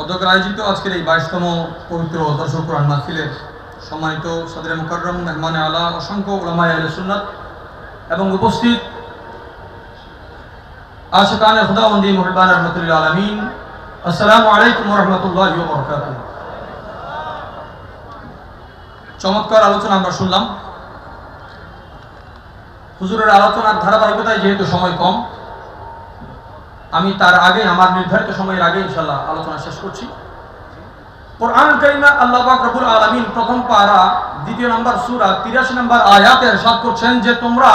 অধ্যক্ষের আয়োজিত আজকের এই বাইশতম পবিত্র দর্শক কোরআন মাহফিলের সম্মানিত সদরে মুকাররম মেহমানে আলা, অসংখ্য ওলামায় আলে সুন্নাত এবং উপস্থিত আশকান খুদাবন্দি মুহবান রহমতুল্লাহ আলমিন। আসসালামু আলাইকুম রহমতুল্লাহ বরকাত চমৎকার আলোচনা আমরা শুনলাম। হুজুরের আলোচনার ধারাবাহিকতায় যেহেতু সময় কম আমি তার আগে, আমার নির্ধারিত সময়ের আগে ইনশাল্লাহ আলোচনা শেষ করছি। কোরআন কারিমা আল্লাহ রবুল আলমিন প্রথম পারা, দ্বিতীয় নম্বর সুরা, তিরাশি নম্বর আয়াতের সাত করছেন যে, তোমরা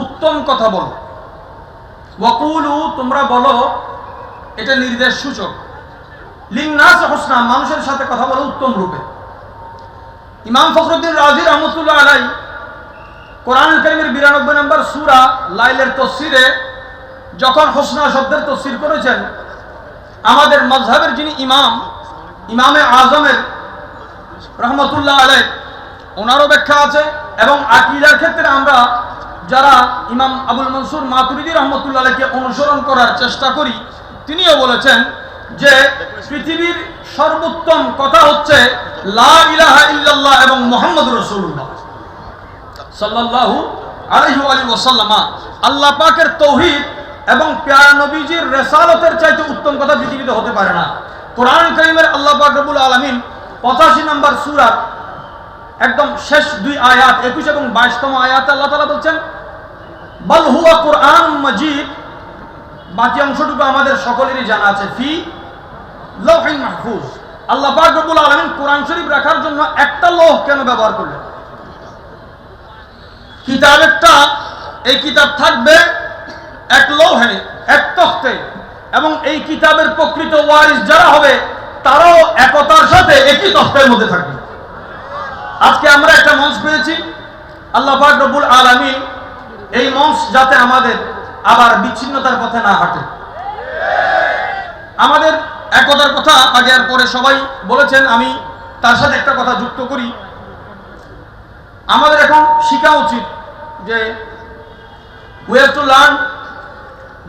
উত্তম কথা বলো। ওয়াকুলু, তোমরা বলো, এটা নির্দেশ সূচক। লিঙ্গাস হোসনা, মানুষের সাথে কথা বলো উত্তম রূপে। ইমাম ফখরুদ্দিন রাজি রহমতুল্লাহ আলাই কোরআন করিমের বিরানব্বই নম্বর সুরা লাইলের তসিরে যখন হোসনা শব্দের তসির করেছেন, আমাদের মজহাবের যিনি ইমাম, ইমামে আজমের রহমতুল্লাহ আলাই ওনারও ব্যাখ্যা আছে এবং আকিদার ক্ষেত্রে আমরা যারা ইমাম আবুল মনসুর মাতুরিদি রহমতুল্লাহ আলাইকে অনুসরণ করার চেষ্টা করি, তিনিও বলেছেন যে পৃথিবীর সর্বোত্তম কথা হচ্ছে লা ইলাহা ইল্লাল্লাহ এবং মোহাম্মদ রসুল্লাহ সাল্লাল্লাহু আলাইহি আলাইহি ওয়াসাল্লামা। আল্লাহ পাকের তৌহিদ এবং প্যারা নবীজির রেসালতের চাইতে উত্তম কথা পৃথিবীতে হতে পারে না। কোরআন কারীমের আল্লাহ পাক রব্বুল আলামিন 85 নম্বর সূরার একদম শেষ দুই আয়াত 21 এবং 22 তম আয়াতে আল্লাহ তাআলা বলছেন, বাল হুয়া কোরআন মাজিদ। বাকি অংশটুকু আমাদের সকলেরই জানা আছে, ফি লৌহিন মাহফুজ। আল্লাহ পাক রব্বুল আলামিন কোরআন শরীফ রাখার জন্য একটা লোহ কেন ব্যবহার করলেন? কিতাব একটা এই কিতাব থাকবে এক লৌহে, এক তখতে। এবং এই কিতাবের প্রকৃত ওয়ারিস যারা হবে, তারাও একতার সাথে একই তখ্তের মধ্যে থাকবে। আজকে আমরা একটা মঞ্চ পেয়েছি। আল্লাহ পাক রব্বুল আলামিন এই মঞ্চ যাতে আমাদের আবার বিচ্ছিন্নতার পথে না হাঁটে। আমাদের একতার কথা আগে আর পরে সবাই বলেছেন, আমি তার সাথে একটা কথা যুক্ত করি। আমাদের এখন শেখা উচিত যে we have to learn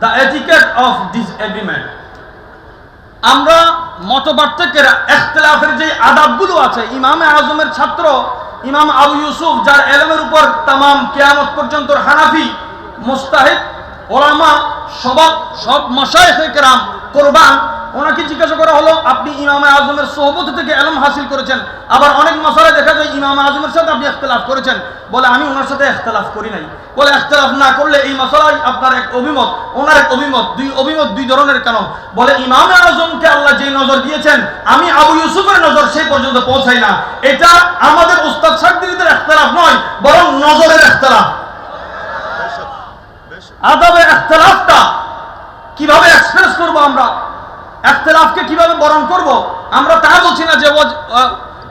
the etiquette of this agreement আমরা মত পার্থক্যের এখতলাফের যে আদাবগুলো আছে, ইমামে আজমের ছাত্র, ইমাম আবু ইউসুফ, যার এলমের উপর তামাম কেয়ামত পর্যন্ত হানাফি, মুস্তাহিদ, ওলামা, সবাব, সব মশায়েখে কেরাম, কোরবান ওনাকে জিজ্ঞাসা করা হলো আপনি ইমামে আজমের সোহবত থেকে এলম হাসিল করেছেন? আবার অনেক মশালায় দেখা যায় ইমাম আজমের সাথে আপনি এখতলাফ করেছেন। বলে আমি ওনার সাথে এখতলাফ করি নাই। বলে এখতলাফ না করলে এই মশালায় আপনার এক অভিমত ওনার এক অভিমত দুই অভিমত দুই ধরনের কেন? বলে ইমামে আজমকে আল্লাহ যে নজর দিয়েছেন আমি আবু ইউসুফের নজর সেই পর্যন্ত পৌঁছাই না। এটা আমাদের উস্তাদ সাকদিনীদের এখতলাফ নয় বরং নজরের এখতলাফ আদবে এখতলাফটা কীভাবে এক্সপ্রেস করব আমরা? এখতলাফকে কীভাবে বরণ করব? আমরা তা বলছি না যে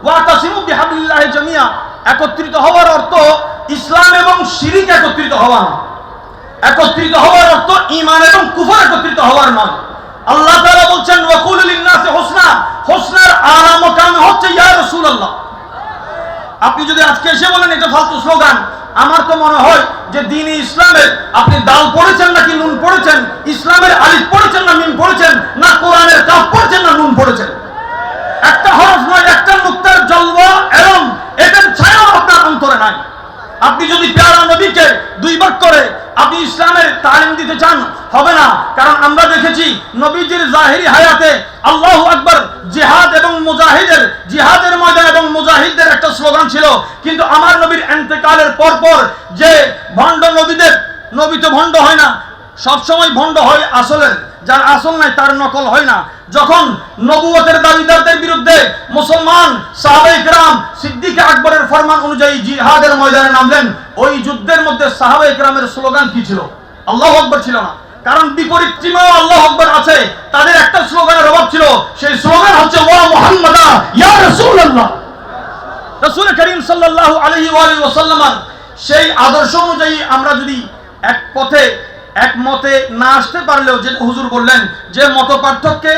ওয়াতাসিমু বিহাবিল্লাহি জামিয়া। একত্রিত হওয়ার অর্থ ইসলাম এবং শিরিক একত্রিত হওয়া। না একত্রিত হওয়ার অর্থ ঈমান এবং কুফর একত্রিত হওয়ার নয়। আল্লাহ তাআলা বলছেন, ওয়াকুল লিন-নাসি হোসনা। হোসনার আরাম কাম হচ্ছে, ইয়া রাসূলুল্লাহ। আপনি যদি আজকে এসে বলেন, এটা ফালতু স্লোগান। আমার তো মনে হয় যে দিন ইসলামের আপনি দাল পড়েছেন নাকি নুন পড়েছেন? ইসলামের আলিফ পড়েছেন না মিম পড়েছেন? না কোরআনের কাপ পড়েছেন না নুন পড়েছেন? একটা হরফ নয়, একটা মুক্তার জলবা এবং এটার ছায়াও আপনার অন্তরে নাই আপনি যদি পেয়ারা নবীকে দুই ভাগ করে আপনি ইসলামের তালিম দিতে চান, হবে না। কারণ আমরা দেখেছি নবীজির জাহিরি হায়াতে আল্লাহ আকবর জিহাদ এবং মুজাহিদের, জিহাদের ময়দান এবং মুজাহিদদের একটা স্লোগান ছিল। কিন্তু আমার নবীর এন্তেকালের পর পর যে ভণ্ড নবীদের, নবী তো ভণ্ড হয় না সবসময় ভণ্ড হয় আসলের যার আসল নাই তার নকল হয় না। যখন নবুয়তের দাবিদারদের বিরুদ্ধে মুসলমান সাহাবাই গ্রাম সিদ্দিক আকবরের ফরমান অনুযায়ী জিহাদের ময়দানে নামলেন, ওই যুদ্ধের মধ্যে সাহাবাই গ্রামের স্লোগান কি ছিল? আল্লাহ আকবর ছিল না। কারণ বিপরীত টিমেও আল্লাহ আকবর আছে। তাদের একটা স্লোগানের অভাব ছিল। সেই স্লোগান হচ্ছে, ওয়া মুহাম্মাদা, ইয়া রাসূলুল্লাহ। রাসূল করিম সাল্লাল্লাহু আলাইহি ওয়া আলিহি সেই আদর্শ অনুযায়ী আমরা যদি এক পথে এক মতে না আসতে পারলেও যে হুজুর বললেন, যে মত পার্থক্যে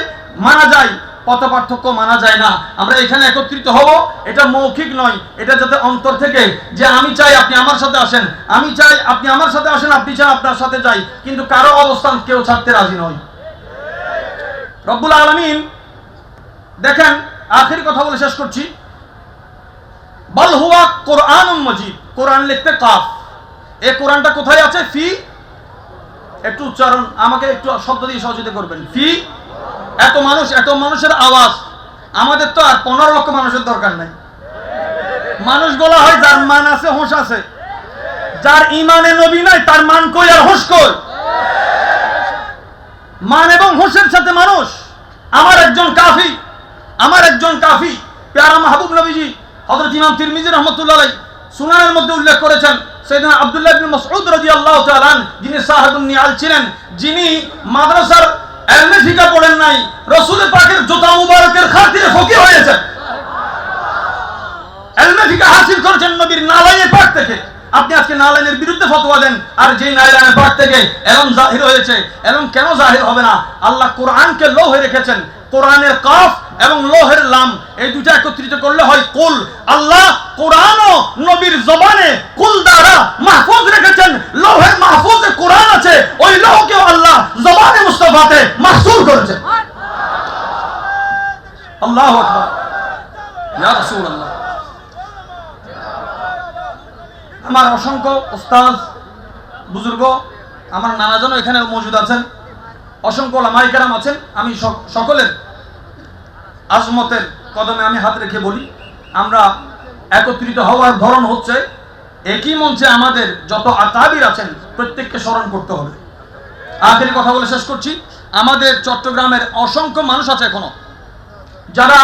মানা যায় পথ পার্থক্য মানা যায় না। আমরা এখানে একত্রিত হব, এটা মৌখিক নয়, এটা যাতে অন্তর থেকে যে আমি চাই আপনি আমার সাথে আসেন, আমি চাই আপনি আমার সাথে আসেন, আপনি চান আপনার সাথে যাই, কিন্তু কারও অবস্থান কেউ ছাড়তে রাজি নয়। রব্বুল আলমিন, দেখেন, আখেরি কথা বলে শেষ করছি। বল হুয়া কোরআন মজিদ, কোরআন লিখতে কাফ। এই কোরআনটা কোথায় আছে? ফি একটু উচ্চারণ, আমাকে একটু শব্দ দিয়ে সহযোগিতা করবেন। ফি, এত মানুষ, এত মানুষের আওয়াজ। আমাদের তো আর পনেরো লক্ষ মানুষের দরকার নাই। মানুষ বলা হয়, যার মান আছে, হোঁশ আছে। যার ইমানে নবী নাই, তার মান কই আর হোঁশ কই? মান এবং হোঁশের সাথে মানুষ। আমার একজন কাফি, আমার একজন কাফি, পেয়ারা মাহবুব নবীজি, হযরত ইমাম তিরমিজি রাহমাতুল্লাহ সুনানের মধ্যে উল্লেখ করেছেন সাইয়েদনা আব্দুল্লাহ মাসউদ তাআলা আন, যিনি নিয়াল ছিলেন যিনি মাদ্রাসার শিক্ষা পড়েন নাই জুতা মুবারকের খাতিরে হয়েছেন। ফিকা হাসিল করেছেন নবীর থেকে। আপনি আজকে বিরুদ্ধে ফতোয়া দেন আর থেকে এলম হয়েছে এলম কেন হবে না? আল্লাহ কোরআনকে লৌহে রেখেছেন কোরআনের কাফ এবং লোহের লাম, এই দুটো একত্রিত করলে হয় কুল। আল্লাহ কোরআন ও নবীর জবানে কুল দ্বারা মাহফুজ রেখেছেন। লোহের মাহফুজে কোরআন আছে, ওই লোহকেও আল্লাহ জবানে মুস্তাফাতে মাহসুর করেছেন। আল্লাহু আমার অসংখ্য ওস্তাদ বুজুর্গ, আমার নানাজন এখানে মজুদ আছেন। অসংখ্য লামাইকারাম আছেন। আমি সক- সকলের আজমতের কদমে আমি হাত রেখে বলি, আমরা একত্রিত হওয়ার ধরন হচ্ছে, একই মঞ্চে আমাদের যত আতাবির আছেন, প্রত্যেককে স্মরণ করতে হবে। আখেরি কথা বলে শেষ করছি, আমাদের চট্টগ্রামের অসংখ্য মানুষ আছে এখনও, যারা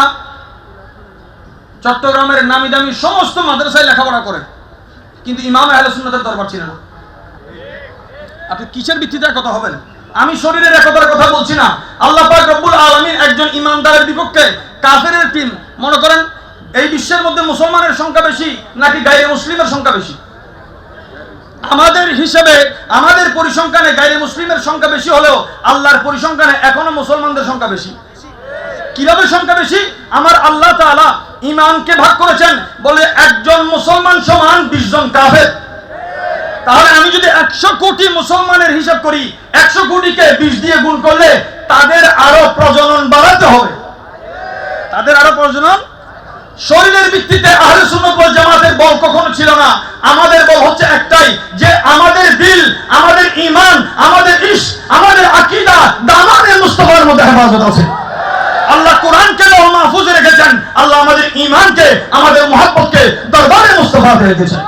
চট্টগ্রামের নামি দামি সমস্ত মাদ্রাসায় লেখাপড়া করে কিন্তু ইমাম আহলে সুন্নাতের দরবার ছিল না। আপনি কিসের ভিত্তিতে কথা হবেন? আমি শরীরের একতার কথা বলছি না। আল্লাহ পাক রব্বুল আলামিন একজন ইমানদারের বিপক্ষে কাফেরের টিম মনে করেন এই বিশ্বের মধ্যে মুসলমানের সংখ্যা বেশি নাকি গায়ে মুসলিমের সংখ্যা বেশি? আমাদের হিসেবে, আমাদের পরিসংখ্যানে গায়ে মুসলিমের সংখ্যা বেশি হলেও আল্লাহর পরিসংখ্যানে এখনও মুসলমানদের সংখ্যা বেশি। কীভাবে সংখ্যা বেশি? আমার আল্লাহ তাআলা ইমানকে ভাগ করেছেন বলে একজন মুসলমান সমান বিশ জন কাফের। তাহলে আমি যদি একশো কোটি মুসলমানের হিসাব করি, একশো কোটিকে বিশ দিয়ে গুণ করলে তাদের আরও প্রজনন বাড়াতে হবে। তাদের আরও প্রজনন? শরীরের ভিত্তিতে আহলে সুন্নাত ওয়াল জামাতের বল কখনো ছিল না। আমাদের বল হচ্ছে একটাই, যে আমাদের দিল, আমাদের ঈমান, আমাদের ইস আমাদের আকীদা দামানের মুস্তাফার মধ্যে হেফাজত আছে। আল্লাহ কোরআনকে লৌহ মাহফুজে রেখেছেন, আল্লাহ আমাদের ইমানকে আমাদের মুহাব্বতকে দরবারে মুস্তাফাতে রেখেছেন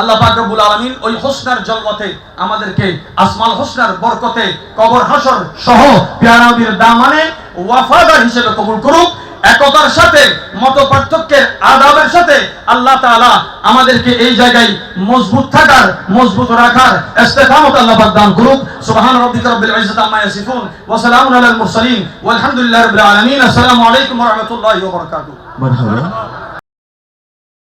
আল্লাহ ওই হোসনার আমাদেরকে আসমাল হোসনার বরকতে, কবর হাসর সহ পিয়ারাবির দামানে ওয়াফাদার হিসেবে কবুল করুক। একতার সাথে, মত পার্থক্যের আদাবের সাথে আল্লাহ আমাদেরকে এই জায়গায় মজবুত থাকার, মজবুত রাখার ইসতিকামত আল্লাহ দান করুক। সুবহান রাব্বিকা রাব্বিল ইজ্জাতি আম্মা ইয়াসিফুন, ওয়া সালামুন আলাল মুরসালিন রাব্বিল আলামিন, আসসালামু আলাইকুম ওয়া রাহমাতুল্লাহি ওয়া বারাকাতুহু। মারহাবা।